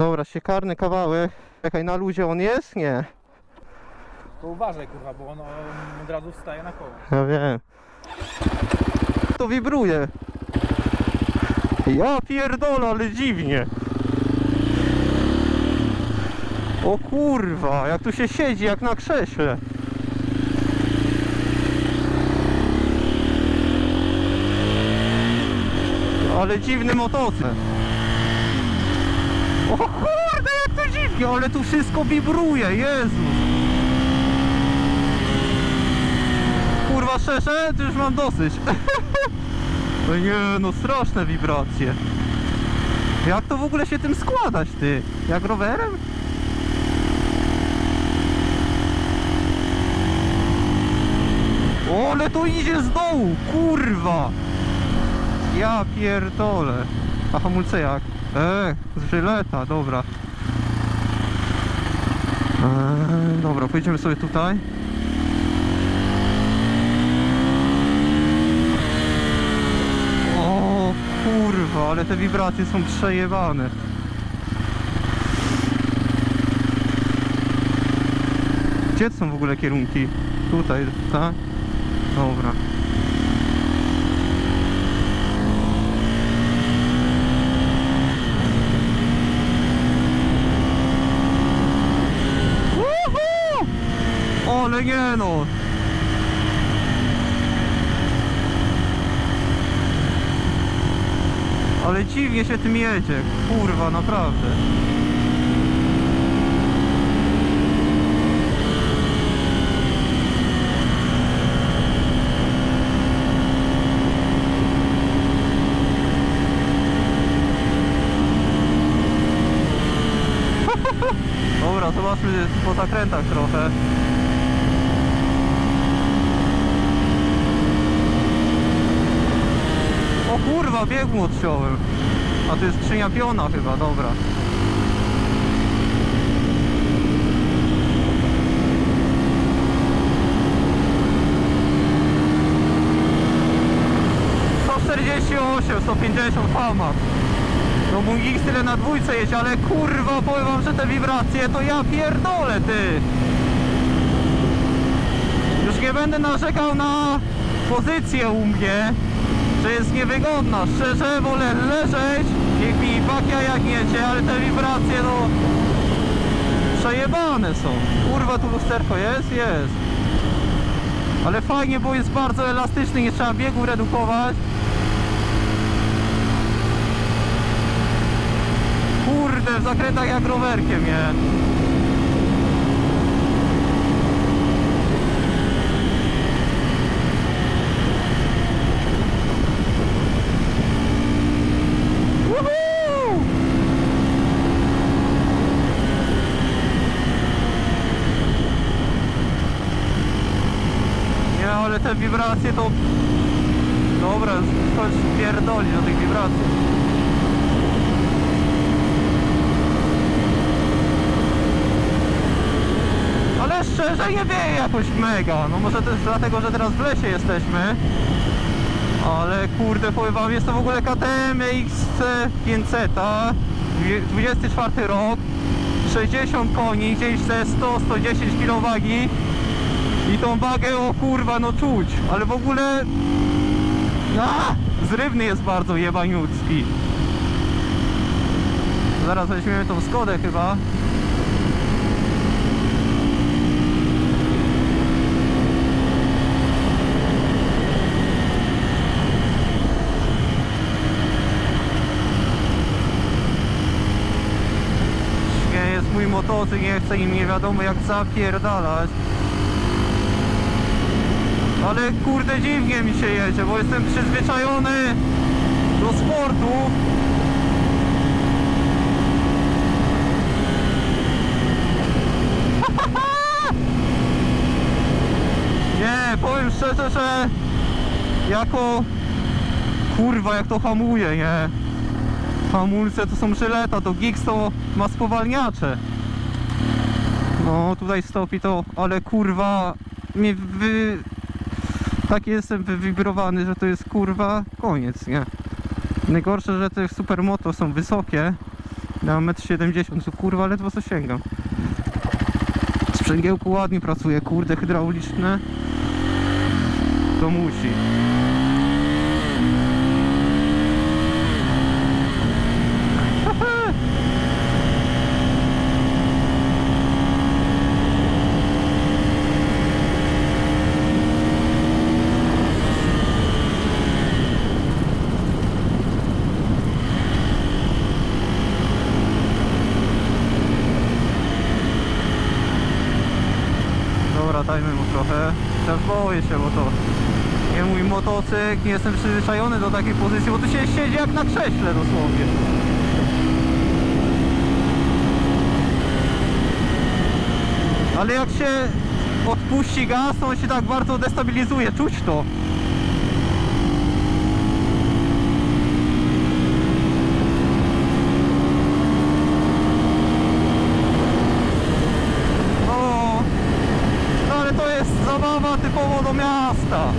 Dobra, siekarny kawałek. Czekaj, na luzie on jest? Nie. To uważaj kurwa, bo on, on od razu wstaje na koło. Ja wiem. To wibruje. Ja pierdolę, ale dziwnie. O kurwa, jak tu się siedzi, jak na krześle. Ale dziwny motocykl. O kurde, jak to dziwnie, ale tu wszystko wibruje, Jezus. Kurwa szczerze, to już mam dosyć. No nie, no straszne wibracje. Jak to w ogóle się tym składać, ty? Jak rowerem? O, ale to idzie z dołu, kurwa! Ja pierdolę. A hamulce jak? Eee, z żyleta, dobra. Eee, dobra, pojedziemy sobie tutaj. O kurwa, ale te wibracje są przejebane. Gdzie są w ogóle kierunki? Tutaj, tak? Dobra. Ale nie no! Ale dziwnie się tym jedzie, kurwa, naprawdę. Dobra, zobaczmy po zakrętach trochę. Kurwa, bieg odciąłem. A to jest skrzynia piona chyba, dobra. 148, 150 fama. No mój X tyle na dwójce jeździ, ale kurwa powiem wam, że te wibracje to ja pierdolę ty. Już nie będę narzekał na pozycję u mnie, że jest niewygodna. Szczerze wolę leżeć, niech mi bakia jak jedzie, ale te wibracje no przejebane są. Kurwa tu lusterko jest? Jest. Ale fajnie, bo jest bardzo elastyczny, nie trzeba biegu redukować. Kurde, w zakrętach jak rowerkiem, nie? Woohoo! Nie, ale te wibracje to... Dobra, chodź pierdoli do tych wibracji. Ale szczerze nie wieje jakoś mega. No może jest dlatego, że teraz w lesie jesteśmy. Ale kurde, powiem wam, jest to w ogóle KTM XC500, 24 rok, 60 koni, gdzieś te 100-110 kg wagi i tą wagę, o kurwa, no czuć, ale w ogóle a, zrywny jest bardzo jebaniucki. Zaraz weźmiemy tą Skodę chyba. Mój motocykl, nie chcę im nie wiadomo jak zapierdalać. Ale kurde dziwnie mi się jedzie, bo jestem przyzwyczajony do sportu. Nie, powiem szczerze, że jako kurwa jak to hamuje, nie? Hamulce to są żyleta, to Gix to ma spowalniacze. No tutaj stopi to, ale kurwa mnie wy... Tak jestem wywibrowany, że to jest kurwa koniec, nie? Najgorsze, że te supermoto są wysokie mam 1,70 m, to kurwa ledwo co sięgam. Sprzęgiełku ładnie pracuje, kurde, hydrauliczne. To musi. Dobra, dajmy mu trochę. Też boję się, bo to nie jestem przyzwyczajony do takiej pozycji, bo tu się siedzi jak na krześle dosłownie. Ale jak się odpuści gaz, to on się tak bardzo destabilizuje, czuć to. Zabawa typowo do miasta.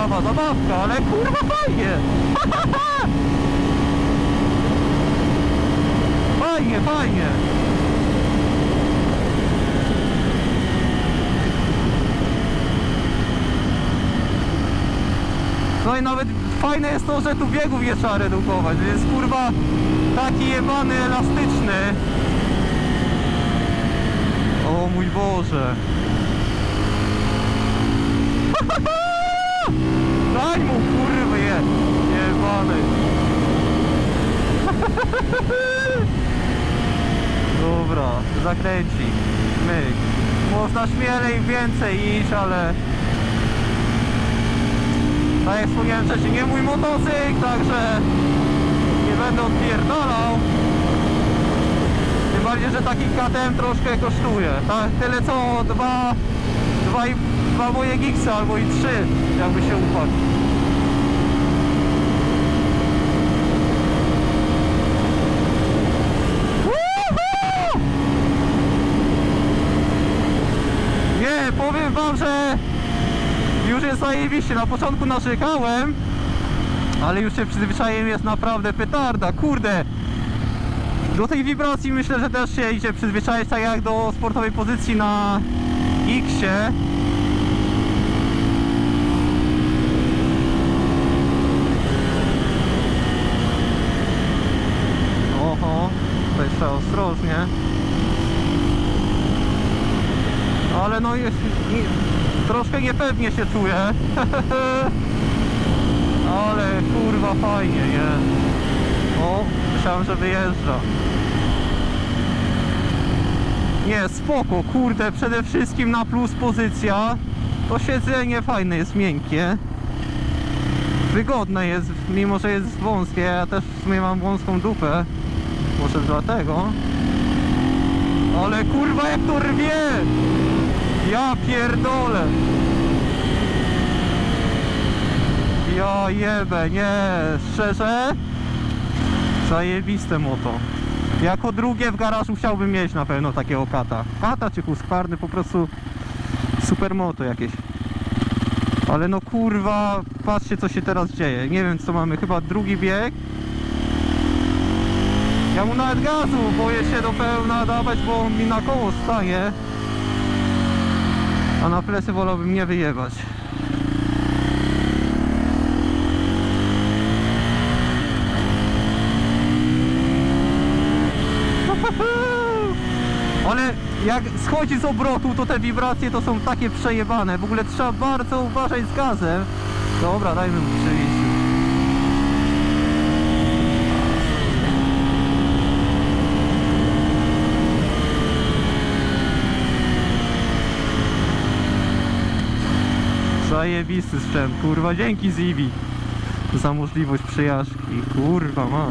Zabawa, zabawka, ale kurwa fajnie. Fajnie, fajnie. No i nawet fajne jest to, że tu biegów nie trzeba redukować, więc kurwa taki jebany elastyczny. O mój Boże. Daj mu kurwy je, jebany. Dobra, zakręci. Myk. Można śmielej więcej iść, ale tak jak wspomniałem wcześniej, nie mój motocykl, także nie będę odpierdalał. Tym bardziej, że taki KTM troszkę kosztuje. Tak, tyle co dwa, dwa, dwa moje gigsy albo i trzy, jakby się upadł. Woohoo! Nie, powiem wam, że już jest zajebiście. Na początku narzekałem, ale już się przyzwyczaiłem, jest naprawdę petarda. Kurde, do tej wibracji myślę, że też się idzie przyzwyczaić, tak jak do sportowej pozycji na X-ie. Oho, tutaj trzeba ostrożnie. Ale no jest, troszkę niepewnie się czuję. Ale kurwa fajnie, nie? O, myślałem, że wyjeżdża. Nie, spoko, kurde, przede wszystkim na plus pozycja. To siedzenie fajne jest, miękkie. Wygodne jest, mimo że jest wąskie. Ja też w sumie mam wąską dupę. Może dlatego. Ale kurwa jak to rwie! Ja pierdolę! Ja jebę, nie, szczerze? Zajebiste moto. Jako drugie w garażu chciałbym mieć na pewno takiego kata. Kata czy Husqvarny, po prostu super moto jakieś. Ale no kurwa, patrzcie co się teraz dzieje. Nie wiem co mamy, chyba drugi bieg. Ja mu nawet gazu boję się do pełna dawać, bo on mi na koło stanie. A na plecy wolałbym nie wyjebać. Ale jak schodzi z obrotu, to te wibracje to są takie przejebane. W ogóle trzeba bardzo uważać z gazem. Dobra, dajmy mu przyjść. Zajebisty sprzęt, kurwa, dzięki Zibi za możliwość przejażdżki, kurwa ma.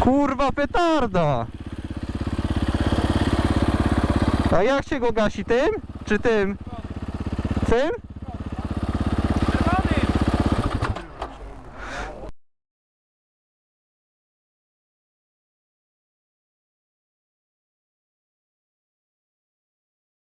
Kurwa petarda! A jak się go gasi tym? Czy tym? Tym?